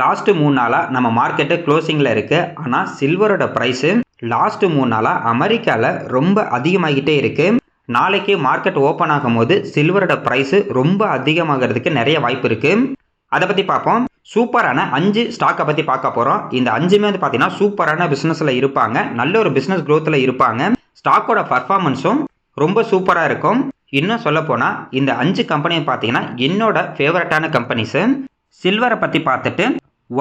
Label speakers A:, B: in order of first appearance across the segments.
A: Last மூணு நாளாக நம்ம மார்க்கெட்டு க்ளோசிங்கில் இருக்குது ஆனால் சில்வரோட ப்ரைஸு லாஸ்ட்டு மூணு நாளாக அமெரிக்காவில் ரொம்ப அதிகமாகிட்டே இருக்குது நாளைக்கு மார்க்கெட் ஓப்பன் ஆகும்போது சில்வரோட ப்ரைஸு ரொம்ப அதிகமாகிறதுக்கு நிறைய வாய்ப்பு இருக்குது அதை பற்றி பார்ப்போம். சூப்பரான அஞ்சு ஸ்டாக்கை பற்றி பார்க்க போகிறோம் இந்த அஞ்சுமே வந்து பார்த்தீங்கன்னா சூப்பரான பிஸ்னஸில் இருப்பாங்க. நல்ல ஒரு பிஸ்னஸ் க்ரோத்தில் இருப்பாங்க. ஸ்டாக்கோட பர்ஃபார்மன்ஸும் ரொம்ப சூப்பராக இருக்கும். இன்னும் சொல்ல போனால் இந்த அஞ்சு கம்பெனியை பார்த்தீங்கன்னா என்னோட ஃபேவரட்டான கம்பெனிஸு சில்வரை பற்றி பார்த்துட்டு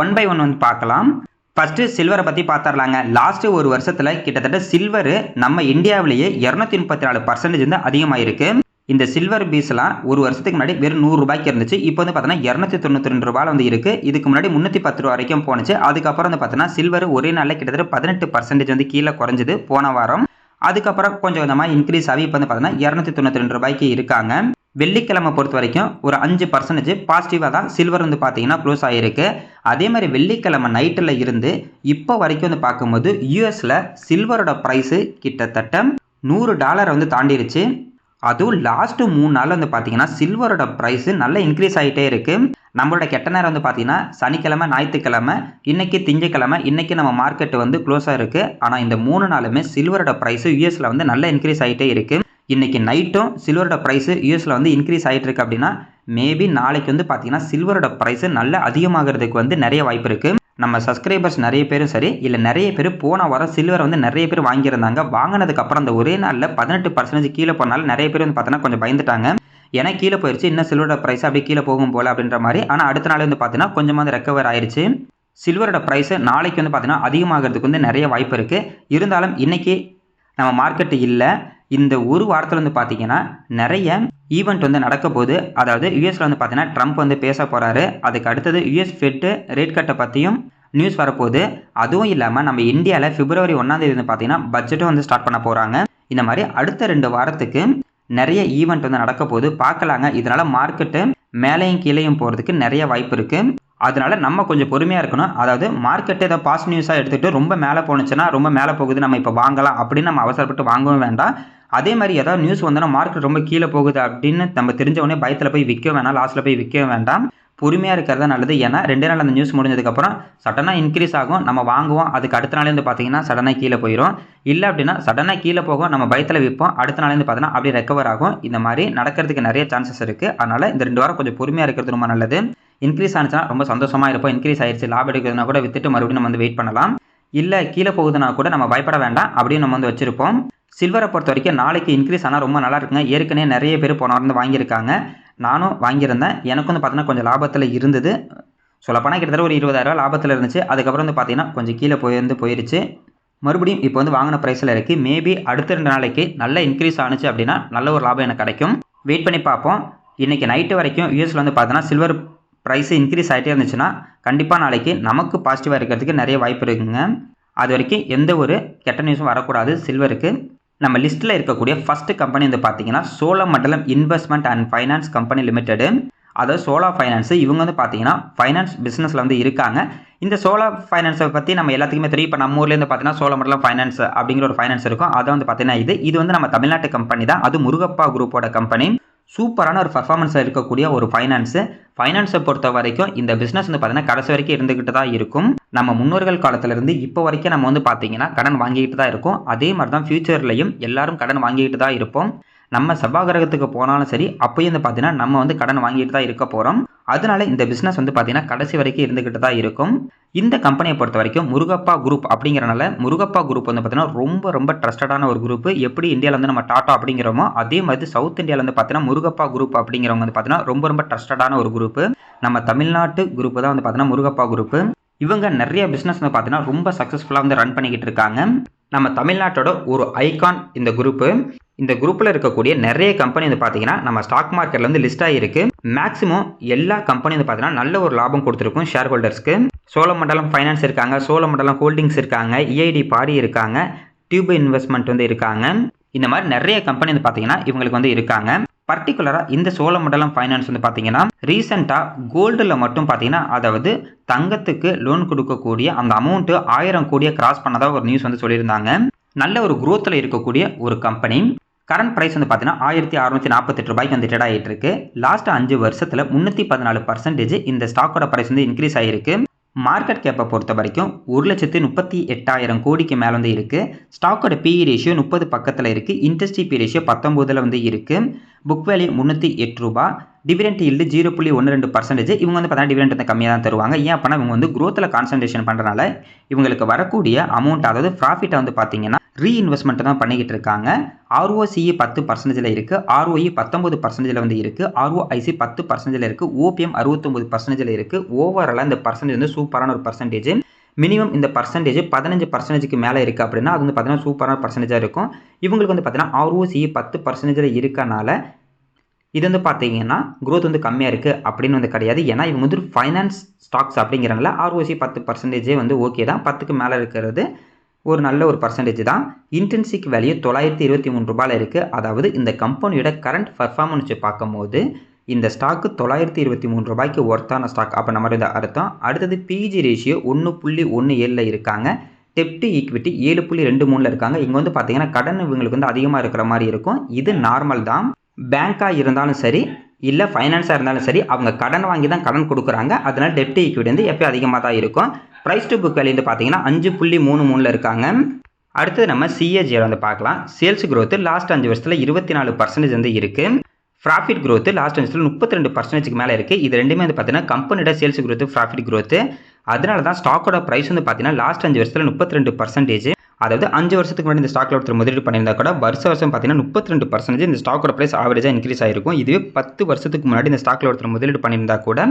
A: ஒன் பை ஒன் வந்து பார்க்கலாம். ஃபஸ்ட்டு சில்வரை பற்றி பார்த்துடலாங்க. லாஸ்ட்டு ஒரு வருஷத்தில் கிட்டத்தட்ட சில்வரு நம்ம இந்தியாவிலேயே இரநூத்தி முப்பத்தி நாலு பர்சன்டேஜ் வந்து அதிகமாயிருக்கு. இந்த சில்வர் பீஸ்லாம் ஒரு வருஷத்துக்கு முன்னாடி வெறும் நூறு ரூபாய்க்கு இருந்துச்சு. இப்போ வந்து பார்த்தீங்கன்னா இரநூத்தி தொண்ணூற்றி ரெண்டு ரூபாய் வந்து இருக்குது இதுக்கு முன்னாடி முந்நூற்றி பத்து ரூபா வரைக்கும் போனுச்சு அதுக்கப்புறம் வந்து பார்த்தீங்கன்னா சில்வர் ஒரே நாளில் கிட்டத்தட்ட பதினெட்டு பர்சன்டேஜ் வந்து கீழே குறைஞ்சது போன வாரம். அதுக்கப்புறம் கொஞ்சம் கொஞ்சமாக இன்க்ரீஸ் ஆகி இப்போ வந்து பார்த்தீங்கன்னா இரநூத்தி தொண்ணூற்றி ரெண்டு ரூபாய்க்கு இருக்காங்க. வெள்ளிக்கிழமை பொறுத்த வரைக்கும் ஒரு அஞ்சு பர்சன்டேஜ் பாசிட்டிவாக தான் சில்வர் வந்து பார்த்தீங்கன்னா க்ளோஸ் ஆகிருக்கு அதே மாதிரி வெள்ளிக்கிழமை நைட்டில் இருந்து இப்போ வரைக்கும் வந்து பார்க்கும்போது யூஎஸில் சில்வரோட ப்ரைஸு கிட்டத்தட்ட நூறு டாலரை வந்து தாண்டிருச்சு. அதுவும் லாஸ்ட்டு மூணு நாள் வந்து பார்த்தீங்கன்னா சில்வரோட ப்ரைஸு நல்லா இன்க்ரீஸ் ஆகிட்டே இருக்குது நம்மளோட கெட்ட நேரம் வந்து பார்த்தீங்கன்னா சனிக்கிழமை ஞாயிற்றுக்கிழமை இன்றைக்கி திங்கக்கிழமை இன்றைக்கி நம்ம மார்க்கெட் வந்து க்ளோஸாக இருக்குது ஆனால் இந்த மூணு நாளுமே சில்வரோட ப்ரைஸு யூஎஸில் வந்து நல்லா இன்க்ரீஸ் ஆகிட்டே இருக்குது இன்றைக்கி நைட்டும் சில்வரோட ப்ரைஸு யூஎஸில் வந்து இன்க்ரீஸ் ஆகிட்டு இருக்கு அப்படின்னா மேபி நாளைக்கு வந்து பார்த்தீங்கன்னா சில்வரோட ப்ரைஸு நல்ல அதிகமாகிறதுக்கு வந்து நிறைய வாய்ப்பு இருக்குது நம்ம சப்ஸ்கிரைபர்ஸ் நிறைய பேரும் சரி இல்லை நிறைய பேர் போன வாரம் சில்வர் வந்து நிறைய பேர் வாங்கியிருந்தாங்க. வாங்கினதுக்கப்புறம் அந்த ஒரே நாளில் பதினெட்டு பர்சன்டேஜ் கீழே போனாலும் நிறைய பேர் வந்து பார்த்தோன்னா கொஞ்சம் பயந்துட்டாங்க. ஏன்னா கீழே போயிடுச்சு இன்னும் சில்வரோட ப்ரைஸ் அப்படியே கீழே போகும் போல அப்படின்ற மாதிரி. ஆனால் அடுத்த நாள் வந்து பார்த்தீங்கன்னா கொஞ்சமாக ரெக்கவர் ஆயிடுச்சு சில்வரோட ப்ரைஸு நாளைக்கு வந்து பார்த்தீங்கன்னா அதிகமாகிறதுக்கு வந்து நிறைய வாய்ப்பு இருக்குது இருந்தாலும் இன்றைக்கி நம்ம மார்க்கெட்டு இல்லை. இந்த ஒரு வாரத்தில் வந்து பார்த்திங்கன்னா நிறைய ஈவெண்ட் வந்து நடக்க போகுது அதாவது யூஎஸில் வந்து பார்த்தீங்கன்னா ட்ரம்ப் வந்து பேச போகிறாரு அதுக்கு அடுத்தது யூஎஸ் ஃபெட்டு ரேட் கட்டை பற்றியும் நியூஸ் வரப்போகுது. அதுவும் இல்லாமல் நம்ம இந்தியாவில் பிப்ரவரி ஒன்றாந்தேதி வந்து பார்த்தீங்கன்னா பட்ஜெட்டும் வந்து ஸ்டார்ட் பண்ண போகிறாங்க இந்த மாதிரி அடுத்த ரெண்டு வாரத்துக்கு நிறைய ஈவெண்ட் வந்து நடக்க போகுது பார்க்கலாங்க. இதனால் மார்க்கெட்டு மேலேயும் கீழேயும் போகிறதுக்கு நிறைய வாய்ப்பு இருக்குது அதனால நம்ம கொஞ்சம் பொறுமையாக இருக்கணும். அதாவது மார்க்கெட்டை ஏதோ பாஸ் நியூஸாக எடுத்துகிட்டு ரொம்ப மேலே போணுச்சுன்னா ரொம்ப மேலே போகுது நம்ம இப்போ வாங்கலாம் அப்படின்னு நம்ம அவசரப்பட்டு வாங்கவும் வேண்டாம். அதே மாதிரி ஏதாவது நியூஸ் வந்தோன்னா மார்க்கெட் ரொம்ப கீழே போகுது அப்படின்னு நம்ம தெரிஞ்ச உடனே பயத்தில் போய் விற்க வேணாம் லாஸ்ட்டில் போய் விற்க வேண்டாம். பொறுமையாக இருக்கிறதா நல்லது. ஏன்னா ரெண்டே நாள் அந்த நியூஸ் முடிஞ்சதுக்கப்புறம் சடனாக இன்க்ரீஸ் ஆகும் நம்ம வாங்குவோம். அதுக்கு அடுத்த நாளே வந்து பார்த்தீங்கன்னா சடனாக கீழே போயிடும் இல்லை அப்படின்னா சடனாக கீழே போகும் நம்ம பயத்தில் விற்போம். அடுத்த நாளே பார்த்தோன்னா அப்படியே ரெக்கவர் ஆகும். இந்த மாதிரி நடக்கிறதுக்கு நிறைய சான்சஸ் இருக்குது அதனால் இந்த ரெண்டு வாரம் கொஞ்சம் பொறுமையாக இருக்கிறது ரொம்ப நல்லது. இன்க்ரீஸ் ஆனிச்சுன்னா ரொம்ப சந்தோஷமாக இருப்போம். இன்க்ரீஸ் ஆயிடுச்சு லாபம் எடுக்கிறதுனா கூட வித்துட்டு மறுபடியும் நம்ம வந்து வெயிட் பண்ணலாம். இல்லை கீழே போகுதுன்னா கூட நம்ம பயப்பட வேண்டாம். அப்படின்னு நம்ம வந்து வச்சுருப்போம். சில்வரை பொறுத்த வரைக்கும் நாளைக்கு இன்க்ரீஸ் ஆனால் ரொம்ப நல்லா இருக்குங்க. ஏற்கனவே நிறைய பேர் போன வந்து வாங்கியிருக்காங்க. நானும் வாங்கியிருந்தேன். எனக்கும் வந்து பார்த்தீங்கன்னா கொஞ்சம் லாபத்தில் இருந்தது. சொல்லப்போனால் கிட்டத்தட்ட ஒரு இருபதாயிரம் லாபத்தில் இருந்துச்சு. அதுக்கப்புறம் வந்து பார்த்தீங்கன்னா கொஞ்சம் கீழே போயிருந்து போயிருச்சு. மறுபடியும் இப்போ வந்து வாங்கின ப்ரைஸில் இருக்குது மேபி அடுத்த ரெண்டு நாளைக்கு நல்ல இன்க்ரீஸ் ஆனிச்சு அப்படின்னா நல்ல ஒரு லாபம் எனக்கு கிடைக்கும். வெயிட் பண்ணி பார்ப்போம். இன்றைக்கி நைட்டு வரைக்கும் யூஎஸில் வந்து பார்த்தோன்னா சில்வர் ப்ரைஸு இன்க்ரீஸ் ஆகிட்டே இருந்துச்சுன்னா கண்டிப்பாக நாளைக்கு நமக்கு பாசிட்டிவாக இருக்கிறதுக்கு நிறைய வாய்ப்பு இருக்குங்க. அது வரைக்கும் எந்த ஒரு கெட்ட நியூஸும் வரக்கூடாது. சில்வருக்கு நம்ம லிஸ்ட்டில் இருக்கக்கூடிய ஃபஸ்ட்டு கம்பெனி வந்து பார்த்தீங்கன்னா Cholamandalam investment and finance company limited அதாவது சோலா ஃபைனான்ஸு இவங்க வந்து பார்த்தீங்கன்னா ஃபைனான்ஸ் பிஸ்னஸில் வந்து இருக்காங்க. இந்த சோலா ஃபைனான்ஸை பற்றி நம்ம எல்லாத்துக்குமே தெரியும். இப்போ நம்ம ஊர்லேருந்து பார்த்தீங்கன்னா சோழமண்டலம் ஃபைனான்ஸ் அப்படிங்கிற ஒரு ஃபைனான்ஸ் இருக்கும். அதை வந்து பார்த்தீங்கன்னா இது இது வந்து நம்ம தமிழ்நாட்டு கம்பெனி தான். அது முருகப்பா குரூப்போட கம்பெனி சூப்பரான ஒரு பர்ஃபார்மன்ஸாக இருக்கக்கூடிய ஒரு ஃபைனான்ஸு ஃபைனான்ஸை பொறுத்த வரைக்கும் இந்த பிஸ்னஸ் வந்து பார்த்தீங்கன்னா கடைசி வரைக்கும் இருந்துக்கிட்டு தான் இருக்கும். நம்ம முன்னோர்கள் காலத்திலேருந்து இப்போ வரைக்கும் நம்ம வந்து பார்த்தீங்கன்னா கடன் வாங்கிக்கிட்டு தான் இருக்கோம். அதே மாதிரி தான் ஃப்யூச்சர்லையும் எல்லாரும் கடன் வாங்கிக்கிட்டு தான் இருப்போம். நம்ம செவ்வாகிரகத்துக்கு போனாலும் சரி அப்பயும் வந்து பார்த்தீங்கன்னா நம்ம வந்து கடன் வாங்கிட்டு தான் இருக்க போகிறோம் அதனால இந்த பிஸ்னஸ் வந்து பார்த்தீங்கன்னா கடைசி வரைக்கும் இருந்துக்கிட்டு தான் இருக்கும். இந்த கம்பெனியை பொறுத்த வரைக்கும் முருகப்பா குரூப் அப்படிங்கிறனால முருகப்பா குரூப் வந்து பார்த்தீங்கன்னா ரொம்ப ரொம்ப ட்ரஸ்டடான ஒரு குரூப் எப்படி இந்தியாவில் வந்து நம்ம டாட்டா அப்படிங்கிறோமோ அதே மாதிரி சவுத் இந்தியாவில் வந்து பார்த்தீங்கன்னா முருகப்பா குரூப் அப்படிங்கிறவங்க வந்து பார்த்தீங்கன்னா ரொம்ப ரொம்ப ட்ரஸ்டடான ஒரு குரூப் நம்ம தமிழ்நாட்டு குரூப் தான் வந்து பார்த்தீங்கன்னா முருகப்பா குரூப் இவங்க நிறைய பிஸ்னஸ் வந்து பார்த்தீங்கன்னா ரொம்ப சக்ஸஸ்ஃபுல்லாக வந்து ரன் பண்ணிக்கிட்டு இருக்காங்க. நம்ம தமிழ்நாட்டோட ஒரு ஐகான் இந்த குரூப்பு இந்த குரூப்பில் இருக்கக்கூடிய நிறைய கம்பெனி வந்து பார்த்தீங்கன்னா நம்ம ஸ்டாக் மார்க்கெட்டில் வந்து லிஸ்ட் ஆகிருக்கு மேக்ஸிமம் எல்லா கம்பெனி வந்து பார்த்தீங்கன்னா நல்ல ஒரு லாபம் கொடுத்துருக்கும் ஷேர் ஹோல்டர்ஸ்க்கு சோழமண்டலம் ஃபைனான்ஸ் இருக்காங்க சோழமண்டலம் ஹோல்டிங்ஸ் இருக்காங்க இஐடி பாடி இருக்காங்க டியூப் இன்வெஸ்ட்மெண்ட் வந்து இருக்காங்க. இந்த மாதிரி நிறைய கம்பெனி வந்து பார்த்தீங்கன்னா இவங்களுக்கு வந்து இருக்காங்க. பர்டிகுலராக இந்த சோழமண்டலம் ஃபைனான்ஸ் வந்து பார்த்தீங்கன்னா ரீசெண்டாக கோல்டில் மட்டும் பார்த்தீங்கன்னா அதாவது தங்கத்துக்கு லோன் கொடுக்கக்கூடிய அந்த அமௌண்ட்டு ஆயிரம் கோடியை கிராஸ் பண்ணதாக ஒரு நியூஸ் வந்து சொல்லியிருந்தாங்க. நல்ல ஒரு குரோத்தில் இருக்கக்கூடிய ஒரு கம்பெனி கரண்ட் ப்ரைஸ் வந்து பார்த்தீங்கன்னா ஆயிரத்தி அறுநூற்றி நாற்பத்தெட்டு ரூபாய்க்கு வந்து ட்ரேட் ஆகிட்டு இருக்கு லாஸ்ட் அஞ்சு வருஷத்தில் முந்நூற்றி பதினாலு பர்சன்டேஜ் இந்த ஸ்டாக்கோட ப்ரைஸ் வந்து இன்க்ரீஸ் ஆகிருக்கு மார்க்கெட் கேப்பை பொறுத்த வரைக்கும் ஒரு லட்சத்து முப்பத்தி எட்டாயிரம் கோடிக்கு மேலே வந்து இருக்குது ஸ்டாக்கோட பிஇ ரேஷியோ முப்பது பக்கத்தில் இருக்குது இன்ட்ரெஸ்டி பி ரேஷியோ பத்தொம்போதில் வந்து இருக்குது புக் வேல்யூ முந்நூற்றி எட்டு ரூபா. டிவிடெண்ட் இல்லு ஜீரோ புள்ளி ஒன்று ரெண்டு பர்சன்டேஜ் இவங்க வந்து பார்த்தீங்கன்னா டிவிடெண்ட் வந்து கம்மியாக தான் தருவாங்க. ஏன் அப்படின்னா இவங்க வந்து க்ரோத்தில் கான்சன்ட்ரேஷன் பண்ணுறனால இவங்களுக்கு வரக்கூடிய அமௌண்ட் அதாவது ப்ராஃபிட்டை வந்து பார்த்தீங்கன்னா ரீஇன்வெஸ்ட்மெண்ட் தான் பண்ணிக்கிட்டு இருக்காங்க. ஆர்ஓசிஇ பத்து பர்சன்டேஜில் இருக்குது ஆர்ஓஇ பத்தொம்பது பர்சன்டேஜில் வந்து இருக்குது ஆர்ஓஐசி பத்து பர்சன்டேஜில் இருக்குது ஓபிஎம் அறுபத்தொம்பது பர்சன்டேஜில் இருக்குது ஓவராலாக இந்த பர்சன்டேஜ் வந்து சூப்பரான ஒரு பர்சன்டேஜ் மினிமம் இந்த பர்சன்டேஜ் பதினஞ்சு பர்சன்டேஜுக்கு மேலே இருக்குது அப்படின்னா அது வந்து பார்த்தீங்கன்னா சூப்பரான பர்சன்டேஜாக இருக்கும். இவங்களுக்கு வந்து பார்த்தீங்கன்னா ஆர்ஓசிஇ பத்து பர்சன்டேஜில் இருக்கனால இது வந்து பார்த்தீங்கன்னா க்ரோத் வந்து கம்மியாக இருக்குது அப்படின்னு வந்து கிடையாது. ஏன்னா இவங்க வந்து ஃபைனான்ஸ் ஸ்டாக்ஸ் அப்படிங்கிறனால ஆர்ஓசி பத்து பர்சன்டேஜே வந்து ஓகே தான். பத்துக்கு மேலே இருக்கிறது. ஒரு நல்ல ஒரு பர்சன்டேஜ் தான். இன்டென்சிக் வேல்யூ தொள்ளாயிரத்தி இருபத்தி மூணு ரூபாயில் இருக்குது அதாவது இந்த கம்பெனியோட கரண்ட் பர்ஃபார்மன்ஸ் பார்க்கும்போது இந்த ஸ்டாக்கு தொள்ளாயிரத்தி இருபத்தி மூணு ரூபாய்க்கு ஒர்த்தான ஸ்டாக் அப்போ நம்ம இந்த அர்த்தம். அடுத்தது பிஜி ரேஷியோ ஒன்று புள்ளி ஒன்று ஏழில் இருக்காங்க டெப்ட் ஈக்விட்டி ஏழு புள்ளி ரெண்டு மூணில் இருக்காங்க. இங்கே வந்து பார்த்தீங்கன்னா கடன் இவங்களுக்கு வந்து அதிகமாக இருக்கிற மாதிரி இருக்கும். இது நார்மல் தான். பேங்காக இருந்தாலும் சரி இல்லை ஃபைனான்ஸாக இருந்தாலும் சரி அவங்க கடன் வாங்கி தான் கடன் கொடுக்குறாங்க. அதனால் டெப்ட் ஈக்விட்டி வந்து எப்போயும் அதிகமாக தான் இருக்கும். ப்ரைஸ் டு புக் வேல்யூ வந்து பார்த்தீங்கன்னா அஞ்சு புள்ளி மூணு மூணில் இருக்காங்க. அடுத்தது நம்ம சிஏஜியில் வந்து பார்க்கலாம். சேல்ஸ் க்ரோத்து லாஸ்ட் அஞ்சு வருஷத்தில் இருபத்தி நாலு பர்சன்டேஜ் வந்து இருக்குது ப்ராஃபிட் க்ரோத்து லாஸ்ட் அஞ்சு வருஷத்தில் முப்பத்தி ரெண்டு பர்சன்டேஜ்க்கு மேலே இருக்குது இது ரெண்டுமே வந்து பார்த்தீங்கன்னா கம்பெனியோட சேல்ஸ் க்ரோத்து ப்ராஃபிட் க்ரோத்து அதனால தான் ஸ்டாக்கோட ப்ரைஸ் வந்து பார்த்தீங்கன்னா லாஸ்ட் அஞ்சு வருஷத்தில் முப்பத்தி ரெண்டு பர்சன்டேஜ் அதாவது அஞ்சு வருஷத்துக்கு முன்னாடி இந்த ஸ்டாக்ல ஒருத்தர் முதலீடு பண்ணியிருந்தா கூட வருஷ வருஷம் பார்த்தீங்கன்னா முப்பத்தி ரெண்டு பர்சன்டேஜ் இந்த ஸ்டாக்கோட ப்ரைஸ் ஆவரேஜாக இன்க்ரீஸ் ஆயிருக்கும். இதுவே பத்து வருஷத்துக்கு முன்னாடி இந்த ஸ்டாக்ல ஒருத்தர் முதலீடு பண்ணியிருந்தா கூட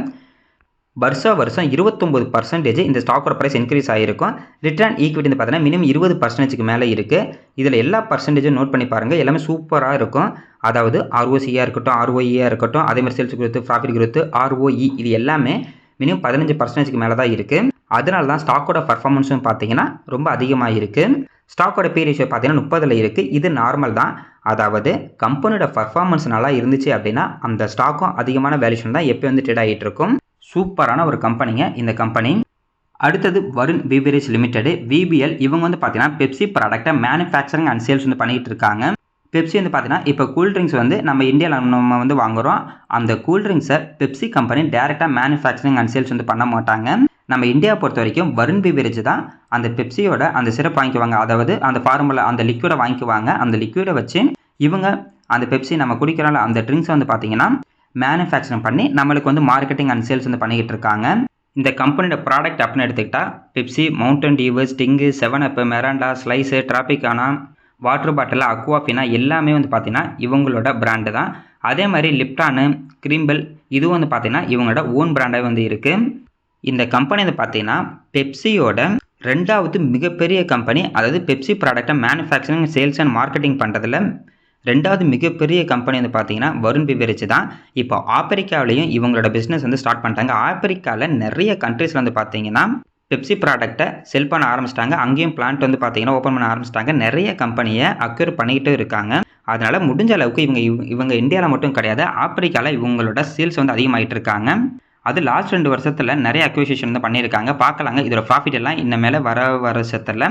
A: வருஷா வருஷம் இருபத்தொம்பது பர்சன்டேஜ் இந்த ஸ்டாக்கோட ப்ரைஸ் இன்க்ரீஸ் ஆகிருக்கும் ரிட்டர்ன் ஈக்விட்டி பார்த்தீங்கன்னா மினிமம் இருபது பர்சன்டேஜ்க்கு மேலே இருக்குது இதில் எல்லா பர்சன்டேஜும் நோட் பண்ணி பாருங்கள் எல்லாமே சூப்பராக இருக்கும். அதாவது ஆர்ஓசியாக இருக்கட்டும் ஆர்ஓஇயாக இருக்கட்டும் அதே மாதிரி sales growth profit growth ROI இது எல்லாமே மினிமம் பதினஞ்சு பர்சன்டேஜ்க்கு மேலே தான் இருக்குது அதனால தான் ஸ்டாக்கோட பர்ஃபார்மன்ஸும் பார்த்தீங்கன்னா ரொம்ப அதிகமாக இருக்குது ஸ்டாக்கோட பி ரேஷியோ பார்த்தீங்கன்னா முப்பதில் இருக்குது இது நார்மல் தான். அதாவது கம்பெனியோட பர்ஃபார்மன்ஸ் நல்லா இருந்துச்சு அப்படின்னா அந்த ஸ்டாக்கும் அதிகமான வேல்யூஷன் தான் எப்போ வந்து ட்ரேட் ஆகிட்டு இருக்கும். சூப்பரான ஒரு கம்பெனிங்க இந்த கம்பெனி அடுத்தது வருண் பிபிரேஜ் லிமிடெடு விபிஎல் இவங்க வந்து பார்த்தீங்கன்னா பெப்சி ப்ராடக்டை மேனுஃபேக்சரிங் அண்ட் சேல்ஸ் வந்து பண்ணிகிட்டு இருக்காங்க. பெப்சி வந்து பார்த்தீங்கன்னா இப்போ கூல்ட்ரிங்க்ஸ் வந்து நம்ம இந்தியாவில் நம்ம வந்து வாங்குகிறோம் அந்த கூல்ட்ரிங்க்ஸை பெப்சி கம்பெனி டேரெக்டாக மேனுஃபேக்சரிங் அண்ட் சேல்ஸ் வந்து பண்ண மாட்டாங்க. நம்ம இந்தியா பொறுத்த வரைக்கும் வருண் பீவரேஜ் தான் அந்த பெப்சியோட அந்த சிறப்பு வாங்கிக்குவாங்க. அதாவது அந்த ஃபார்முலா அந்த லிக்யூடை வாங்கிக்குவாங்க. அந்த லிக்யூடை வச்சு இவங்க அந்த பெப்சி நம்ம குடிக்கிறனால அந்த ட்ரிங்க்ஸை வந்து பார்த்தீங்கன்னா மேனுஃபேக்சரிங் பண்ணி நம்மளுக்கு வந்து மார்க்கெட்டிங் அண்ட் சேல்ஸ் வந்து பண்ணிக்கிட்டு இருக்காங்க. இந்த கம்பெனியோட ப்ராடக்ட் அப்படின்னு எடுத்துக்கிட்டால் Pepsi Mountain Dew Sting Seven Up Mirinda Slice Tropicana water bottle Aquafina எல்லாமே வந்து பார்த்தீங்கன்னா இவங்களோட பிராண்டு தான். அதே மாதிரி லிப்டானு கிரிம்பிள் இதுவும் வந்து பார்த்தீங்கன்னா இவங்களோட ஓன் பிராண்டாக வந்து இருக்குது இந்த கம்பெனி வந்து பார்த்தீங்கன்னா பெப்சியோட ரெண்டாவது மிகப்பெரிய கம்பெனி அதாவது பெப்சி ப்ராடக்ட்டை மேனுஃபேக்சரிங் சேல்ஸ் அண்ட் மார்க்கெட்டிங் பண்ணுறதுல ரெண்டாவது மிகப்பெரிய கம்பெனி வந்து பார்த்தீங்கன்னா வருண் பிவரேஜ் தான். இப்போ ஆப்பிரிக்காவிலையும் இவங்களோட பிஸ்னஸ் வந்து ஸ்டார்ட் பண்ணிட்டாங்க. ஆப்பிரிக்காவில் நிறைய கண்ட்ரீஸில் வந்து பார்த்தீங்கன்னா பெப்சி ப்ராடக்ட்டை செல் பண்ண ஆரம்பிச்சிட்டாங்க. அங்கேயும் பிளான்ட் வந்து பார்த்தீங்கன்னா ஓப்பன் பண்ண ஆரம்பிச்சிட்டாங்க. நிறைய கம்பெனியை அக்யூர் பண்ணிக்கிட்டு இருக்காங்க. அதனால் முடிஞ்ச அளவுக்கு இவங்க இவங்க இந்தியாவில் மட்டும் கிடையாது. ஆப்பிரிக்காவில் இவங்களோட சேல்ஸ் வந்து அதிகமாகிட்டு இருக்காங்க. அது லாஸ்ட் ரெண்டு வருஷத்தில் நிறைய அக்விசிஷன் வந்து பண்ணியிருக்காங்க. பார்க்கலாங்க. இதோட ப்ராஃபிட் எல்லாம் இன்ன மேலே வர வருஷத்தில்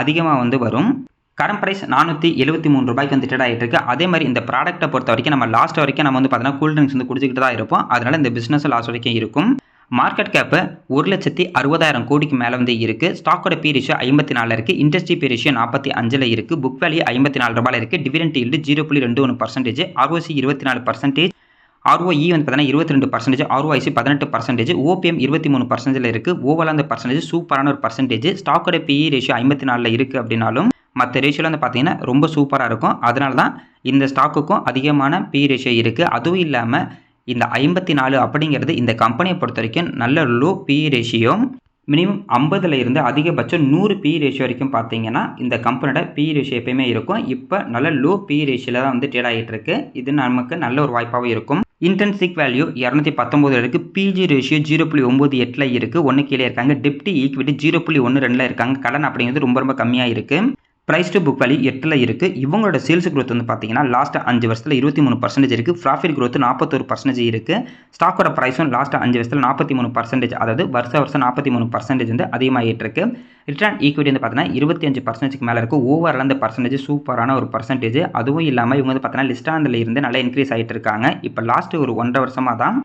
A: அதிகமாக வந்து வரும். கரண்ட் ப்ரைஸ் நானூற்றி எழுபத்தி மூணு ரூபாய்க்கு வந்து ட்ரேட் ஆகிட்டு இருக்கு. அதே மாதிரி இந்த ப்ராடக்ட்டை பொறுத்த வரைக்கும் நம்ம லாஸ்ட் வரைக்கும் நம்ம வந்து பார்த்தீங்கன்னா கூல் ட்ரிங்க்ஸ் வந்து குடிச்சிக்கிட்டு தான் இருப்போம். அதனால் இந்த பிஸ்னஸ் லாஸ்ட் வரைக்கும் இருக்கும். மார்க்கெட் கேப்பு ஒரு லட்சத்தி அறுபதாயிரம் கோடிக்கு மேலே வந்து இருக்குது ஸ்டாக்கோட பி ரேஷியோ ஐம்பத்தி நாலில் இருக்குது இண்டஸ்ட்ரி பி ரேஷியோ நாற்பத்தி அஞ்சில் இருக்குது புக் வேல்யூ ஐம்பத்தி நாலு ரூபாயில் இருக்குது டிவிடெண்ட் ஈல்டு ஜீரோ புள்ளி ரெண்டு ஒன்று பர்சன்டேஜ் ஆர்ஓசி இருபத்தி நாலு பர்சன்டேஜ் ஆர்ஓஇ வந்து பார்த்தீங்கன்னா இருபத்தி ரெண்டு பர்சன்டேஜ் ஆர்ஓஐசி பதினெட்டு பர்சன்டேஜ் ஓபிஎம் இருபத்தி மூணு பர்சன்டேஜில் இருக்குது ஓவரால் அந்த பர்சன்டேஜ் சூப்பரான ஒரு பர்சன்டேஜ் ஸ்டாக்கோட பிஇ ரேஷியோ ஐம்பத்தி நாலில் இருக்குது அப்படின்னாலும் மற்ற ரேஷியோவில் வந்து பார்த்தீங்கன்னா ரொம்ப சூப்பராக இருக்கும். அதனால தான் இந்த ஸ்டாக்குக்கும் அதிகமான பி ரேஷியோ இருக்குது அதுவும் இல்லாமல் இந்த ஐம்பத்தி நாலு அப்படிங்கிறது இந்த கம்பெனியை பொறுத்த வரைக்கும் நல்ல லோ பி ரேஷியோ மினிமம் ஐம்பதுல இருந்து அதிகபட்சம் நூறு பி ரேஷியோ வரைக்கும் பார்த்தீங்கன்னா இந்த கம்பெனியோட பி ரேஷியோ எப்பயுமே இருக்கும். இப்போ நல்ல லோ பி ரேஷியோவில் தான் வந்து ட்ரேட் ஆகிட்டு இருக்கு. இது நமக்கு நல்ல ஒரு வாய்ப்பாகவும் இருக்கும். இன்டென்சிக் வேல்யூ இரநூத்தி பத்தொம்போது இருக்குது பிஜி ரேஷியோ ஜீரோ புள்ளி ஒம்பது எட்டில் இருக்குது ஒன்று கீழே இருக்காங்க. டிப்டி ஈக்விட்டி ஜீரோ புள்ளி ஒன்று ரெண்டில் இருக்காங்க. கடன் அப்படிங்கிறது ரொம்ப ரொம்ப கம்மியாக இருக்குது ப்ரைஸ் டு புக் வேல்யூ எட்டில் இருக்குது இவங்களோட சேல்ஸ் க்ரோத் வந்து பார்த்தீங்கன்னா லாஸ்ட் அஞ்சு வருஷத்தில் இருபத்தி மூணு பர்சன்டேஜ் இருக்குது ப்ராஃபிட் க்ரோத் நாற்பத்தொரு பர்சன்டேஜ் இருக்குது ஸ்டாக்கோட ப்ரைஸும் லாஸ்ட் அஞ்சு வருஷத்தில் நாற்பத்தி மூணு பர்சன்டேஜ் அதாவது வருஷ வருஷம் நாற்பத்தி மூணு பர்சன்டேஜ் வந்து அதிகமாகிட்டு இருக்கு. ரிட்டர்ன் ஈக்விட்டி வந்து பார்த்தீங்கன்னா இருபத்தி அஞ்சு பர்சன்டேஜ்க்கு மேலே இருக்குது ஓவரால் அந்த பர்சன்டேஜ் சூப்பரான ஒரு பர்சன்டேஜ் அதுவும் இல்லாமல் இவங்க வந்து பார்த்தீங்கன்னா லிஸ்டாண்டில் இருந்து நல்லா இன்க்ரீஸ் ஆகிட்டு இருக்காங்க. இப்போ லாஸ்ட் ஒரு ஒன்றரை வருஷமாக தான்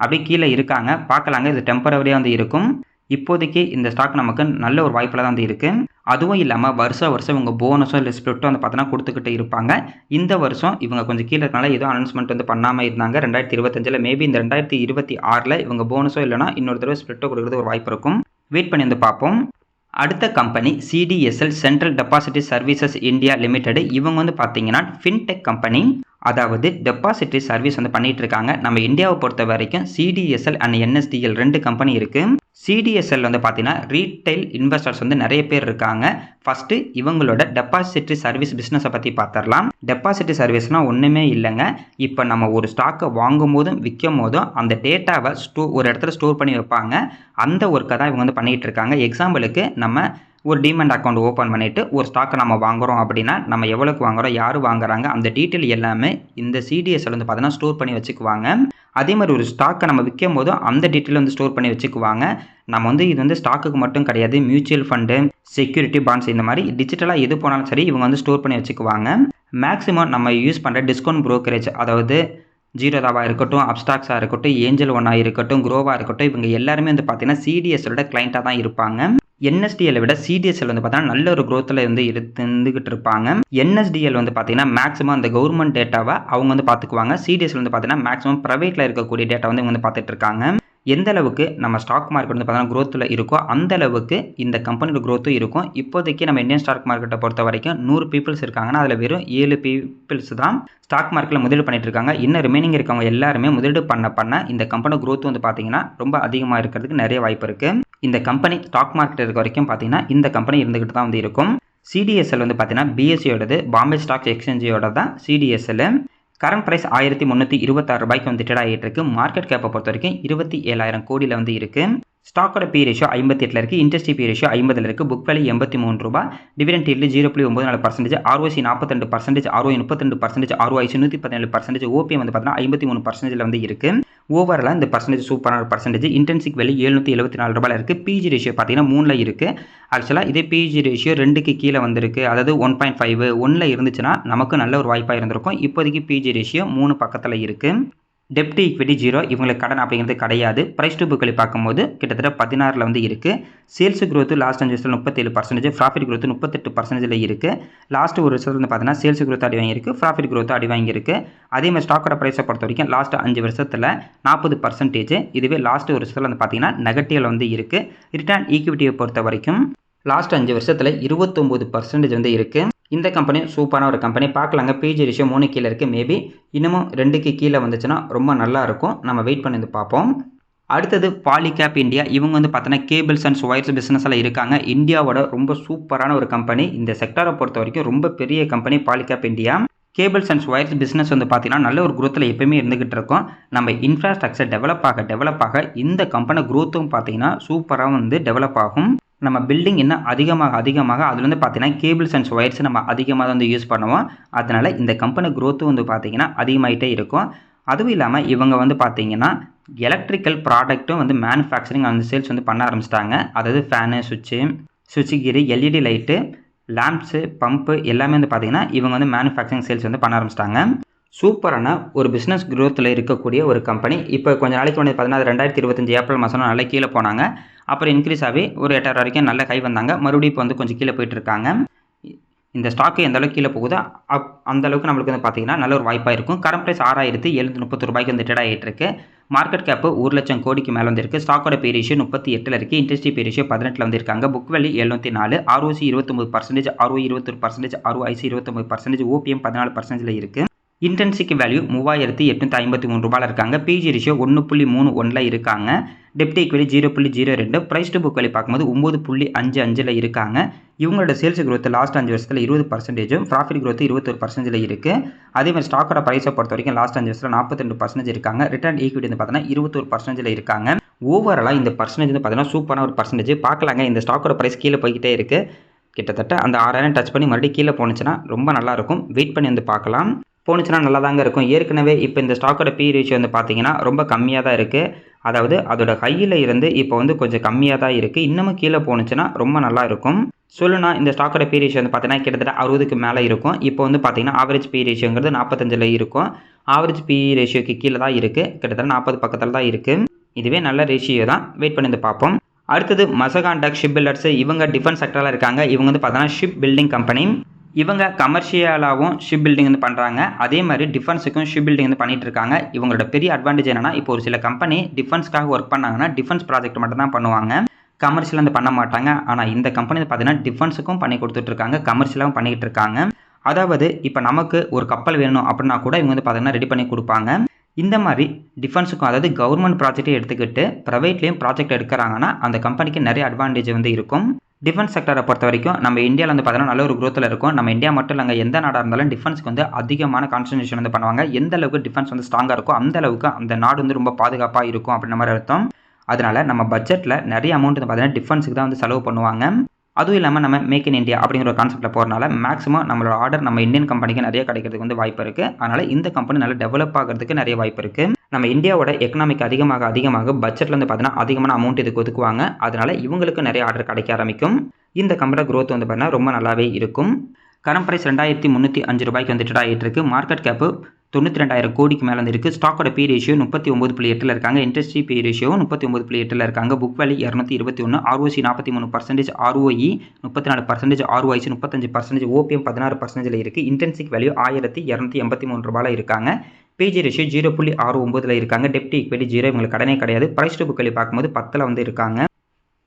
A: அப்படியே கீழே இருக்காங்க. பார்க்கலாங்க. இது டெம்பரவரியாக வந்து இருக்கும். இப்போதைக்கு இந்த ஸ்டாக் நமக்கு நல்ல ஒரு வாய்ப்பில் தான் வந்து இருக்குது அதுவும் இல்லாமல் வருஷம் வருஷம் இவங்க போனஸோ இல்லை ஸ்பிளிட்டோ வந்து பார்த்தோன்னா கொடுத்துக்கிட்டு இருப்பாங்க. இந்த வருஷம் இவங்க கொஞ்சம் கீழே இருக்கனால ஏதோ அனௌன்ஸ்மெண்ட் வந்து பண்ணாமல் இருந்தாங்க. ரெண்டாயிரத்தி இருபத்தஞ்சில் மேபி இந்த ரெண்டாயிரத்தி இருபத்தி ஆறில் இவங்க போனஸோ இல்லைனா இன்னொரு தடவை ஸ்பிளிட்டோ கொடுக்குறது ஒரு வாய்ப்பு இருக்கும். வெயிட் பண்ணி வந்து பார்ப்போம். அடுத்த company CDSL central depository services India limited இவங்க வந்து பார்த்தீங்கன்னா ஃபின்டெக் கம்பெனி அதாவது டெபாசிட்டரி சர்வீஸ் வந்து பண்ணிகிட்டு இருக்காங்க. நம்ம இந்தியாவை பொறுத்த வரைக்கும் சிடிஎஸ்எல் அண்ட் என்எஸ்டிஎல் ரெண்டு கம்பெனி இருக்குது சிடிஎஸ்எல் வந்து பார்த்தீங்கன்னா ரீட்டைல் இன்வெஸ்டர்ஸ் வந்து நிறைய பேர் இருக்காங்க. ஃபஸ்ட்டு இவங்களோட டெபாசிட்ரி சர்வீஸ் பிஸ்னஸை பற்றி பார்த்துடலாம் டெபாசிட்ரி சர்வீஸ்னால் ஒன்றுமே இல்லைங்க. இப்போ நம்ம ஒரு ஸ்டாக்கை வாங்கும் போதும் விற்கும் போதும் அந்த டேட்டாவை ஸ்டோ ஒரு இடத்துல ஸ்டோர் பண்ணி வைப்பாங்க. அந்த ஒர்க்கை தான் இவங்க வந்து பண்ணிகிட்டு இருக்காங்க. எக்ஸாம்பிளுக்கு நம்ம ஒரு டிமெண்ட் அக்கௌண்ட் ஓப்பன் பண்ணிவிட்டு ஒரு ஸ்டாக்கை நம்ம வாங்குறோம் அப்படின்னா நம்ம எவ்வளோக்கு வாங்குறோம் யார் வாங்குறாங்க அந்த டீட்டெயில் எல்லாமே இந்த சிடிஎஸ்ல வந்து பார்த்தீங்கன்னா ஸ்டோர் பண்ணி வச்சுக்குவாங்க. அதே மாதிரி ஒரு ஸ்டாக்கை நம்ம விற்கும் போதும் அந்த டீட்டெயில் வந்து ஸ்டோர் பண்ணி வச்சுக்குவாங்க. நம்ம வந்து இது வந்து ஸ்டாக்குக்கு மட்டும் கிடையாது மியூச்சுவல் ஃபண்டு செக்யூரிட்டி பாண்ட்ஸ் இந்த மாதிரி டிஜிட்டலாக எது போனாலும் சரி இவங்க வந்து ஸ்டோர் பண்ணி வச்சுக்குவாங்க. மேக்ஸிமம் நம்ம யூஸ் பண்ணுற டிஸ்கவுண்ட் ப்ரோக்கரேஜ் அதாவது ஜீரோதாவாக இருக்கட்டும் அப்ஸ்டாக்ஸாக இருக்கட்டும் ஏஞ்சல் ஒன்னாக இருக்கட்டும் குரோவாக இருக்கட்டும் இவங்க எல்லாருமே வந்து பார்த்தீங்கன்னா சிடிஎஸோட கிளைண்ட்டாக தான் இருப்பாங்க. என்எஸ்டிஎல் விட சிடிஎஸ்எல் வந்து பார்த்தீங்கன்னா நல்ல ஒரு க்ரோத்தில் வந்து இருந்துகிட்டு இருப்பாங்க. என்எஸ்டிஎல் வந்து பார்த்தீங்கன்னா மேக்ஸிமம் அந்த கவர்மெண்ட் டேட்டாவை அவங்க வந்து பார்த்துக்குவாங்க சிடிஎஸ்எல் வந்து பார்த்தீங்கன்னா மேக்ஸிமம் ப்ரைவேட்டில் இருக்கக்கூடிய டேட்டா வந்து இவங்க வந்து பார்த்துட்டு இருக்காங்க. எந்த அளவுக்கு நம்ம ஸ்டாக் மார்க்கெட் வந்து பார்த்தோன்னா க்ரோத்தில் இருக்கோ அந்த அளவுக்கு இந்த கம்பெனியோட க்ரோத்தும் இருக்கும். இப்போதைக்கு நம்ம இந்தியன் ஸ்டாக் மார்க்கெட்டை பொறுத்த வரைக்கும் நூறு பீப்புள்ஸ் இருக்காங்கன்னா அதில் வெறும் ஏழு பீப்புள்ஸ் தான் ஸ்டாக் மார்க்கெட்டில் முதலீடு பண்ணிட்டு இருக்காங்க. இன்னும் ரிமைனிங் இருக்கவங்க எல்லாருமே முதலீடு பண்ண பண்ண இந்த கம்பெனி க்ரோத் வந்து பார்த்தீங்கன்னா ரொம்ப அதிகமாக இருக்கிறதுக்கு நிறைய வாய்ப்பு இருக்குது இந்த கம்பெனி ஸ்டாக் மார்க்கெட் இருக்க வரைக்கும் பார்த்தீங்கன்னா இந்த கம்பெனி இருந்துகிட்டு தான் வந்து இருக்கும். சிடிஎஸ்எல் வந்து பார்த்தீங்கன்னா பிஎஸ்சியோடது பாம்பே ஸ்டாக் எக்ஸ்சேஞ்சோட தான் சிடிஎஸ்எல் கரண்ட் ப்ரைஸ் ஆயிரத்தி முந்நூற்றி இருபத்தாறு ரூபாய்க்கு வந்து ட்ரேட் ஆகிட்டு இருக்கு. மார்க்கெட் கேப்பை பொறுத்த வரைக்கும் இருபத்தி ஏழாயிரம் கோடியில் வந்து இருக்குது ஸ்டாக்கோட பி ரேஷியோ ஐம்பத்தி எட்டில் இருக்குது இண்டஸ்ட்ரி பி ரேஷியோ ஐம்பதில் இருக்குது புக் வேலி எண்பத்தி மூணு ரூபா. டிவிடெண்ட் இல்லை ஜீரோ புள்ளி ஒம்பது நாலு பர்சன்டேஜ் ஆர்ஓசி நாற்பத்தெண்டு பர்சன்டேஜ் ஆர்ஓ முப்பத்தெண்டு பர்சன்டேஜ் ஆர்ஓஐசி நூற்றி பதினேழு பர்சன்டேஜ் ஓபிஎம் வந்து பார்த்தீங்கன்னா ஐம்பத்தி மூணு பர்சன்டேஜில் வந்து இருக்குது ஓவராலாக இந்த பர்சன்டேஜ் சூப்பரான ஒரு பர்சன்டேஜ் இன்டென்சிக் வேலை எழுநூற்றி எழுபத்தி நாலு ரூபாயில் இருக்குது பிஜி ரேஷியோ பார்த்தீங்கன்னா மூணில் இருக்குது ஆக்சுவலாக இதே பிஜி ரேஷியோ ரெண்டுக்கு கீழே வந்திருக்கு. அதாவது ஒன் பாயிண்ட் ஃபைவ் ஒன்றில் இருந்துச்சுன்னா நமக்கு நல்ல ஒரு வாய்ப்பாக இருந்திருக்கும். இப்போதைக்கு பிஜி ரேஷியோ மூணு பக்கத்தில் இருக்குது டெப்ட் ஈக்விட்டி ஜீரோ இவங்களுக்கு கடன் அப்படிங்கிறது கிடையாது. ப்ரைஸ் டு புக்களை பார்க்கும்போது கிட்டத்தட்ட பதினாறில் வந்து இருக்குது சேல்ஸ் க்ரோத்து லாஸ்ட் அஞ்சு வருஷத்தில் முப்பத்தேழு பர்சன்டேஜ் ப்ராஃபிட் க்ரோத்து முப்பத்தெட்டு பர்சன்டேஜில் இருக்குது லாஸ்ட் ஒரு வருஷத்தில் வந்து பார்த்தீங்கன்னா சேல்ஸ் க்ரோத் அடி வாங்கியிருக்கு ப்ராஃபிட் க்ரோத் அடி வாங்கியிருக்கு. அதே மாதிரி ஸ்டாக்கோட ப்ரைஸை பொறுத்த வரைக்கும் லாஸ்ட் அஞ்சு வருஷத்தில் நாற்பது பர்சன்டேஜ் இதுவே லாஸ்ட் ஒரு வருஷத்தில் வந்து பார்த்தீங்கன்னா நெகட்டிவில் வந்து இருக்குது ரிட்டர்ன் ஈக்விட்டியை பொறுத்த வரைக்கும் லாஸ்ட் அஞ்சு வருஷத்தில் இருபத்தொம்போது பர்சன்டேஜ் வந்து இருக்குது இந்த கம்பெனி சூப்பரான ஒரு கம்பெனி பார்க்கலாங்க. பிஜி ரேஷியோ மூணு கீழே இருக்குது மேபி இன்னமும் ரெண்டுக்கு கீழே வந்துச்சுன்னா ரொம்ப நல்லா இருக்கும். நம்ம வெயிட் பண்ணி வந்து பார்ப்போம். அடுத்தது பாலிகேப் இந்தியா இவங்க வந்து பார்த்தீங்கன்னா கேபிள்ஸ் அண்ட் ஒயர்ஸ் பிஸ்னஸில் இருக்காங்க. இந்தியாவோட ரொம்ப சூப்பரான ஒரு கம்பெனி இந்த செக்டாரை பொறுத்த வரைக்கும் ரொம்ப பெரிய company Polycab India cables and wires business வந்து பார்த்தீங்கன்னா நல்ல ஒரு குரோத்தில் எப்பயுமே இருந்துகிட்டு இருக்கோம். நம்ம இன்ஃப்ராஸ்ட்ரக்சர் டெவலப் ஆக டெவலப் ஆக இந்த கம்பெனி குரோத்தும் பார்த்தீங்கன்னா சூப்பராக வந்து டெவலப் ஆகும். நம்ம பில்டிங் இன்னும் அதிகமாக அதிகமாக அதில் வந்து பார்த்தீங்கன்னா கேபிள்ஸ் அண்ட் ஒயர்ஸ் நம்ம அதிகமாக வந்து யூஸ் பண்ணுவோம். அதனால் இந்த கம்பெனி க்ரோத்தும் வந்து பார்த்திங்கன்னா அதிகமாகிட்டே இருக்கும். அதுவும் இல்லாமல் இவங்க வந்து பார்த்தீங்கன்னா எலக்ட்ரிக்கல் ப்ராடக்ட்டும் வந்து மேனுஃபேக்சரிங் அந்த சேல்ஸ் வந்து பண்ண ஆரம்பிச்சிட்டாங்க. அதாவது ஃபேனு சுவிட்சு சுவிட்சு கீரு எல்இடி லைட்டு லேம்ப்ஸு பம்பு எல்லாமே வந்து பார்த்தீங்கன்னா இவங்க வந்து மேனுஃபேக்சரிங் சேல்ஸ் வந்து பண்ண ஆரம்பிச்சிட்டாங்க. சூப்பரான ஒரு பிஸ்னஸ் க்ரோத்தில் இருக்கக்கூடிய ஒரு கம்பெனி இப்போ கொஞ்சம் நாளைக்கு முன்னாடி பார்த்தீங்கன்னா ரெண்டாயிரத்தி இருபத்தஞ்சி ஏப்ரல் மாதம் நல்லா கீழே போனாங்க. அப்புறம் இன்க்ரீஸ் ஆகி ஒரு எட்டாயிரம் வரைக்கும் நல்ல கை வந்தாங்க. மறுபடியும் இப்போ வந்து கொஞ்சம் கீழே போயிட்டு இருக்காங்க. இந்த ஸ்டாக்கு எந்த அளவுக்கு கீழே போகுதோ அப் அந்த அளவுக்கு நம்மளுக்கு வந்து பார்த்தீங்கன்னா நல்ல ஒரு வாய்ப்பாக இருக்கும். கரண்ட் ப்ரைஸ் ஆறாயிரத்து எழுநூற்றி முப்பது ரூபாய்க்கு வந்து ட்ரேட் ஆகிட்டு இருக்கு. மார்க்கெட் கேப்பு ஒரு லட்சம் கோடிக்கு மேலே வந்திருக்கு ஸ்டாக்கோட பே ரேஷியோ முப்பத்தி எட்டில் இருக்குது இன்ட்ரெஸ்ட் பே ரேஷியோ பதினெட்டில் வந்திருக்காங்க புக் வேலி எழுநூற்றி நாலு. ஆர்ஓசி இருபத்தொம்பது பர்சன்டேஜ் ஆர்ஓ இருபத்தொரு பர்சன்டேஜ் ஆர்ஓஐசி இருபத்தொம்பது பர்சன்டேஜ் ஓபிஎம் பதினாலு பர்சன்டேஜில் இருக்குது இன்டென்சிக் வேல்யூ மூவாயிரத்தி எட்நூற்றி ஐம்பத்தி மூணு ரூபாயில் இருக்காங்க. பிஜி ரிஷியோ ஒன்று புள்ளி மூணு ஒன்றில் இருக்காங்க. டெப்ட் ஈக்வலி ஜீரோ புள்ளி ஜீரோ ரெண்டு. ப்ரைஸ் டு புக் வழி பார்க்கும்போது ஒம்பது புள்ளி அஞ்சு அஞ்சில் இருக்காங்க. இவங்களோட சேல்ஸ் க்ரோத் லாஸ்ட் அஞ்சு வருஷத்தில் இருபது பர்சன்டேஜும் ப்ராஃபிட் க்ரோத் இருபத்தொரு பர்சன்டேஜில் இருக்குது அதே மாதிரி ஸ்டாக்கோட ப்ரைஸை பொறுத்த வரைக்கும் லாஸ்ட் அஞ்சு வருஷத்தில் நாற்பத்தெண்டு பர்சன்டேஜ் இருக்காங்க. ரிட்டர்ன் ஈக்விட்டி வந்து பார்த்தீங்கன்னா இருபத்தொரு பர்சன்டேஜில் இருக்காங்க. ஓவராலாக இந்த பர்சன்டேஜ் வந்து பார்த்தீங்கன்னா சூப்பரான ஒரு பர்சன்டேஜ் பார்க்கலாங்க. இந்த ஸ்டாக்கோட ப்ரைஸ் கீழே போய்கிட்டே இருக்குது கிட்டத்தட்ட அந்த ஆறாயிரம் டச் பண்ணி மறுபடியும் கீழே போனுச்சுன்னா ரொம்ப நல்லாயிருக்கும் வெயிட் பண்ணி வந்து பார்க்கலாம். போணுச்சுன்னா நல்லா தாங்க இருக்கும். ஏற்கனவே இப்போ இந்த ஸ்டாக்கோட பி ரேஷியோ வந்து பார்த்தீங்கன்னா ரொம்ப கம்மியாக தான் இருக்குது அதாவது அதோட கையில் இருந்து இப்போ வந்து கொஞ்சம் கம்மியாக தான் இருக்குது இன்னமும் கீழே போணுச்சுன்னா ரொம்ப நல்லா இருக்கும். சொல்லுனா இந்த ஸ்டாக்கோட பி ரேஷியோ வந்து பார்த்தீங்கன்னா கிட்டத்தட்ட அறுபதுக்கு மேலே இருக்கும். இப்போ வந்து பார்த்தீங்கன்னா ஆவரேஜ் பி ரேஷியோங்கிறது நாற்பத்தஞ்சில் இருக்கும். ஆவரேஜ் பி ரேஷியோக்கு கீழே தான் இருக்குது கிட்டத்தட்ட நாற்பது பக்கத்தில் தான் இருக்குது இதுவே நல்ல ரேஷியோ தான். வெயிட் பண்ணி வந்து பார்ப்போம் அடுத்தது மசகான் டக் ஷிப் பில்டர்ஸ் இவங்க டிஃபென்ஸ் செக்டரில் இருக்காங்க. இவங்க வந்து பார்த்தோன்னா ஷிப் பில்டிங் கம்பெனி இவங்க கமர்ஷியலாகவும் ஷிப் பில்டிங் வந்து பண்ணுறாங்க அதே மாதிரி டிஃபென்ஸுக்கும் ஷிப் பில்டிங் வந்து பண்ணிட்டு இருக்காங்க. இவங்களோட பெரிய அட்வான்டேஜ் என்னன்னா இப்போ ஒரு சில கம்பெனி டிஃபென்ஸ்க்காக ஒர்க் பண்ணாங்கன்னா டிஃபென்ஸ் ப்ராஜெக்ட் மட்டும் தான் பண்ணுவாங்க. கமர்ஷியல் வந்து பண்ண மாட்டாங்க. ஆனால் இந்த கம்பெனி பார்த்தீங்கன்னா டிஃபென்ஸுக்கும் பண்ணி கொடுத்துட்ருக்காங்க கமர்ஷியலாகவும் பண்ணிக்கிட்டு இருக்காங்க. அதாவது இப்போ நமக்கு ஒரு கப்பல் வேணும் அப்படின்னா கூட இவங்க வந்து பார்த்தீங்கன்னா ரெடி பண்ணி கொடுப்பாங்க. இந்த மாதிரி டிஃபென்ஸுக்கும் அதாவது கவர்மெண்ட் ப்ராஜெக்டே எடுத்துக்கிட்டு ப்ரைவேட்லேயும் ப்ராஜெக்ட் எடுக்கிறாங்கன்னா அந்த கம்பெனிக்கு நிறைய அட்வான்டேஜ் வந்து இருக்கும். டிஃபென்ஸ் செக்டரை பொறுத்த வரைக்கும் நம்ம இந்தியாவில் வந்து பார்த்தீங்கன்னா நல்ல ஒரு குரோத்தில் இருக்கும். நம்ம இந்தியா மட்டும் இல்லைங்க எந்த நாடாக இருந்தாலும் டிஃபென்ஸ்க்கு வந்து அதிகமான கான்சன்ட்ரேஷன் வந்து பண்ணுவாங்க. எந்த அளவுக்கு டிஃபென்ஸ் வந்து ஸ்ட்ராங்காக இருக்கோ அந்த அளவுக்கு அந்த நாடு வந்து ரொம்ப பாதுகாப்பாக இருக்கும் அப்படின்ற மாதிரி அர்த்தம். அதனால நம்ம பட்ஜெட்டில் நிறைய அமௌண்ட் வந்து பார்த்தீங்கன்னா டிஃபென்ஸுக்கு தான் வந்து செலவு பண்ணுவாங்க. அதுவும் இல்லாமல் நம்ம மேக் இன் இந்தியா அப்படிங்கிற ஒரு கான்செப்ட்டில் போகிறனால மேக்ஸிமம் நம்மளோட ஆர்டர் நம்ம இந்தியன் கம்பெனிக்கு நிறைய கிடைக்கிறதுக்கு வந்து வாய்ப்பு இருக்குது அதனால் இந்த கம்பெனி நல்லா டெவலப் ஆகிறதுக்கு நிறைய வாய்ப்பு இருக்குது நம்ம இந்தியாவோட எக்கனாமிக் அதிகமாக அதிகமாக பட்ஜெட்டில் வந்து பார்த்தீங்கன்னா அதிகமான அமௌண்ட் இதுக்கு ஒதுக்குவாங்க. அதனால் இவங்களுக்கு நிறைய ஆர்டர் கிடைக்க ஆரம்பிக்கும். இந்த கம்பெனியோட க்ரோத் வந்து பார்த்தீங்கன்னா ரொம்ப நல்லாவே இருக்கும். கரண்ட் ப்ரைஸ் ரெண்டாயிரத்தி முந்நூற்றி அஞ்சு ரூபாய்க்கு வந்து ட்ரேட் ஆகிட்டு இருக்கு. மார்க்கெட் கேப்பு தொண்ணூற்றி ரெண்டாயிரம் கோடிக்கு மேலே இருக்குது ஸ்டாக்கோட பி ரேஷியோ முப்பத்தி ஒம்பது புள்ளி எட்டில் இருக்காங்க. இன்ட்ரெஸ்ட் பி ரேஷியோ முப்பத்தி ஒம்பது புள்ளி எட்டில் இருக்காங்க. புக் வேலி இரநூத்தி இருபத்தி ஒன்று ஆர்ஓசி நாற்பத்தி மூணு பர்சன்டேஜ் ஆர்ஓஇ முப்பத்தி நாலு பர்சன்டேஜ் ஆர்ஓஐசி முப்பத்தஞ்சு பர்சன்டேஜ் ஓபிஎம் பதினாறு பர்சன்டேஜில் இருக்குது இன்டென்சிக் வேல்யூ ஆயிரத்தி இரநூத்தி எண்பத்தி மூணு ரூபாயில் இருக்காங்க. பிஜி ரேஷியோ ஜீரோ புள்ளி ஆறு ஒம்பதில் இருக்காங்க. டெப்டி ஈக்விட்டி ஜீரோ இவங்களுக்கு கடனே கிடையாது. ப்ரைஸ் டு புக் பார்க்கும்போது பத்தில் வந்து இருக்காங்க.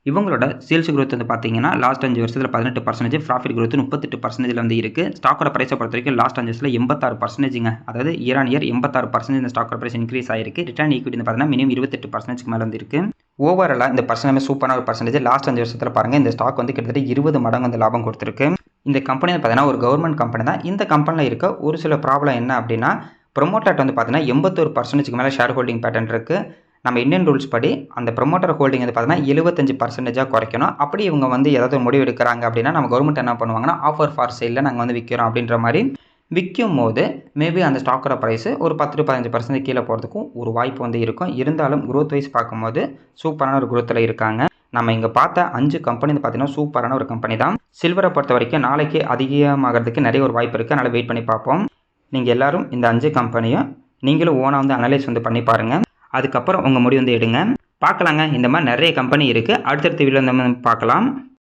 A: இவங்களோட சேல்ஸ் க்ரோத் வந்து பார்த்தீங்கன்னா லாஸ்ட் அஞ்சு வருஷத்தில் பதினெட்டு பர்சன்டேஜ் ப்ராஃபிட் க்ரோத் முப்பத்தெட்டு பர்சன்டேஜில் வந்து இருக்குது ஸ்டாக்கோட ப்ரைஸை பொறுத்த வரைக்கும் லாஸ்ட் அஞ்சு வருஷத்தில் எண்பத்தாறு பர்சன்டேஜுங்க அதாவது இயர் ஆன் இயர் எண்பத்தாறு பர்சன்டேஜ் இந்த ஸ்டாக்கோட ப்ரைஸ் இன்க்ரீஸ் ஆயிருக்கு. ரிட்டர்ன் ஈக்விட்டி பார்த்தீங்கன்னா மினிமம் இருபத்தெட்டு பர்சன்டேஜ்க்கு மேலே வந்து இருக்குது ஓவராலாக இந்த பர்சன்டேஜ் சூப்பரான ஒரு பர்சன்டேஜ் லாஸ்ட் அஞ்சு வருஷத்தில் பாருங்கள் இந்த ஸ்டாக் வந்து கிட்டத்தட்ட இருபது மடங்கு வந்து லாபம் கொடுத்துருக்கு. இந்த கம்பெனி பார்த்தீங்கன்னா ஒரு கவர்மெண்ட் கம்பெனி தான். இந்த கம்பெனியில் இருக்க ஒரு சில ப்ராப்ளம் என்ன அப்படின்னா ப்ரொமோட்டர்ட் வந்து பார்த்தீங்கன்னா எண்பத்தொரு பர்சன்டேஜ்க்கு மேலே ஷேர் ஹோல்டிங் பேட்டர்ன் இருக்குது நம்ம இந்தியன் ரூல்ஸ் படி அந்த ப்ரொமோட்டர் ஹோல்டிங் வந்து பார்த்தீங்கன்னா எழுபத்தஞ்சு பர்சன்டேஜாக குறைக்கணும். அப்படி இவங்க வந்து ஏதாவது ஒரு முடிவு எடுக்கிறாங்க அப்படின்னா நம்ம கவர்மெண்ட் என்ன பண்ணுவாங்கன்னா ஆஃபர் ஃபார் சேலில் நாங்கள் வந்து விற்கிறோம் அப்படின்ற மாதிரி விற்கும் போது மேபி அந்த ஸ்டாக்கோட ப்ரைஸு ஒரு பத்து டு பதினஞ்சு பர்சன்ட் கீழே போகிறதுக்கும் ஒரு வாய்ப்பு வந்து இருக்கும். இருந்தாலும் குரோத் வைஸ் பார்க்கும்போது சூப்பரான ஒரு குரோத்தில் இருக்காங்க. நம்ம இங்கே பார்த்த அஞ்சு கம்பெனி வந்து பார்த்தீங்கன்னா சூப்பரான ஒரு கம்பெனி தான். சில்வரை பொறுத்த வரைக்கும் நாளைக்கு அதிகமாகிறதுக்கு நிறைய ஒரு வாய்ப்பு இருக்குது அதனால் வெயிட் பண்ணி பார்ப்போம். நீங்கள் எல்லாரும் இந்த அஞ்சு கம்பெனியும் நீங்களும் ஓனாக வந்து அனலைஸ் வந்து பண்ணி பாருங்கள் அதுக்கப்புறம் உங்கள் முடிவு வந்து எடுங்க. பார்க்கலாங்க இந்த மாதிரி நிறைய கம்பெனி இருக்குது அடுத்தடுத்த வீடியோ நம்ம பார்க்கலாம்.